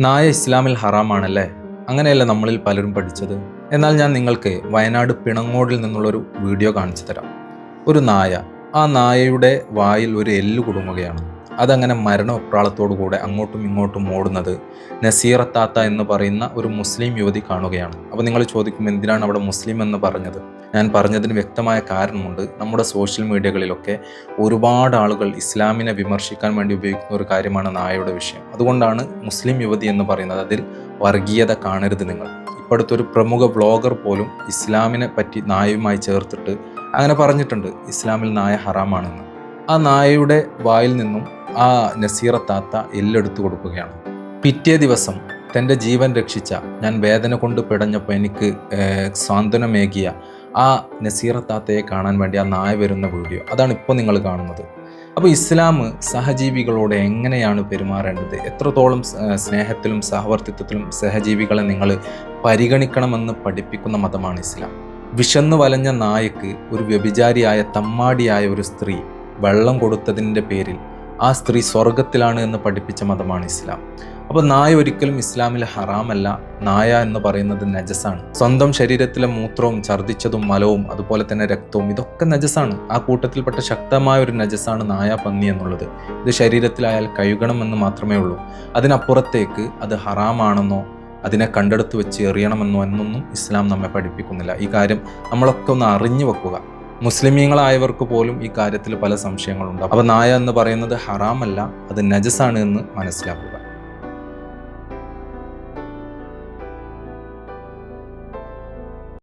നായ ഇസ്ലാമിൽ ഹറാമാണല്ലേ? അങ്ങനെയല്ല നമ്മളിൽ പലരും പഠിച്ചത്? എന്നാൽ ഞാൻ നിങ്ങൾക്ക് വയനാട് പിണങ്ങോടിൽ നിന്നുള്ളൊരു വീഡിയോ കാണിച്ചു തരാം. ഒരു നായ. ആ നായയുടെ വായിൽ ഒരു എല്ല് കുടുങ്ങുകയാണ്. അതങ്ങനെ മരണപ്രാളത്തോടു കൂടെ അങ്ങോട്ടും ഇങ്ങോട്ടും ഓടുന്നത് നസീറത്താത്ത എന്ന് പറയുന്ന ഒരു മുസ്ലിം യുവതി കാണുകയാണ്. അപ്പോൾ നിങ്ങൾ ചോദിക്കും എന്തിനാണ് അവിടെ മുസ്ലിം എന്ന് പറഞ്ഞത്? ഞാൻ പറഞ്ഞതിന് വ്യക്തമായ കാരണമുണ്ട്. നമ്മുടെ സോഷ്യൽ മീഡിയകളിലൊക്കെ ഒരുപാട് ആളുകൾ ഇസ്ലാമിനെ വിമർശിക്കാൻ വേണ്ടി ഉപയോഗിക്കുന്ന ഒരു കാര്യമാണ് നായയുടെ വിഷയം. അതുകൊണ്ടാണ് മുസ്ലിം യുവതി എന്ന് പറയുന്നത് അതിൽ വർഗീയത കാണരുത് നിങ്ങൾ. ഇപ്പോഴത്തൊരു പ്രമുഖ വ്ളോഗർ പോലും ഇസ്ലാമിനെ പറ്റി നായയുമായി ചേർത്തിട്ട് അങ്ങനെ പറഞ്ഞിട്ടുണ്ട് ഇസ്ലാമിൽ നായ ഹറാമാണെന്ന്. ആ നായയുടെ വായിൽ നിന്നും ആ നസീറത്താത്ത എല്ലെടുത്തു കൊടുക്കുകയാണ്. പിറ്റേ ദിവസം തന്റെ ജീവൻ രക്ഷിച്ച ഞാൻ വേദന കൊണ്ട് പിടഞ്ഞപ്പോൾ എനിക്ക് സാന്ത്വനമേകിയ ആ നസീറത്താത്തയെ കാണാൻ വേണ്ടി ആ നായ വരുന്ന വീഡിയോ. അതാണ് ഇപ്പോൾ നിങ്ങൾ കാണുന്നത്. അപ്പോൾ ഇസ്ലാം സഹജീവികളോട് എങ്ങനെയാണ് പെരുമാറേണ്ടത്? എത്രത്തോളം സ്നേഹത്തിലും സഹവർത്തിത്വത്തിലും സഹജീവികളെ നിങ്ങൾ പരിഗണിക്കണമെന്ന് പഠിപ്പിക്കുന്ന മതമാണ് ഇസ്ലാം. വിശന്നു വലഞ്ഞ നായക്ക് ഒരു വ്യഭിചാരിയായ തമ്മാടിയായ ഒരു സ്ത്രീ വെള്ളം കൊടുത്തതിന്റെ പേരിൽ ആ സ്ത്രീ സ്വർഗത്തിലാണ് എന്ന് പഠിപ്പിച്ച മതമാണ് ഇസ്ലാം. അപ്പോൾ നായ ഒരിക്കലും ഇസ്ലാമിൽ ഹറാമല്ല. നായ എന്ന് പറയുന്നത് നജസാണ്. സ്വന്തം ശരീരത്തിലെ മൂത്രവും ഛർദ്ദിച്ചതും മലവും അതുപോലെ തന്നെ രക്തവും ഇതൊക്കെ നജസാണ്. ആ കൂട്ടത്തിൽപ്പെട്ട ശക്തമായ ഒരു നജസാണ് നായ പന്നി എന്നുള്ളത്. ഇത് ശരീരത്തിലായാൽ കഴുകണമെന്ന് മാത്രമേ ഉള്ളൂ. അതിനപ്പുറത്തേക്ക് അത് ഹറാമാണെന്നോ അതിനെ കണ്ടെടുത്ത് വെച്ച് എറിയണമെന്നോ എന്നൊന്നും ഇസ്ലാം നമ്മെ പഠിപ്പിക്കുന്നില്ല. ഈ കാര്യം നമ്മളൊക്കെ ഒന്ന് അറിഞ്ഞു വെക്കുക. മുസ്ലിമീങ്ങളായവർക്ക് പോലും ഈ കാര്യത്തിൽ പല സംശയങ്ങളുണ്ട്. അപ്പോൾ നായ എന്ന് പറയുന്നത് ഹറാമല്ല അത് നജസ് ആണ് എന്ന് മനസ്സിലാക്കുക.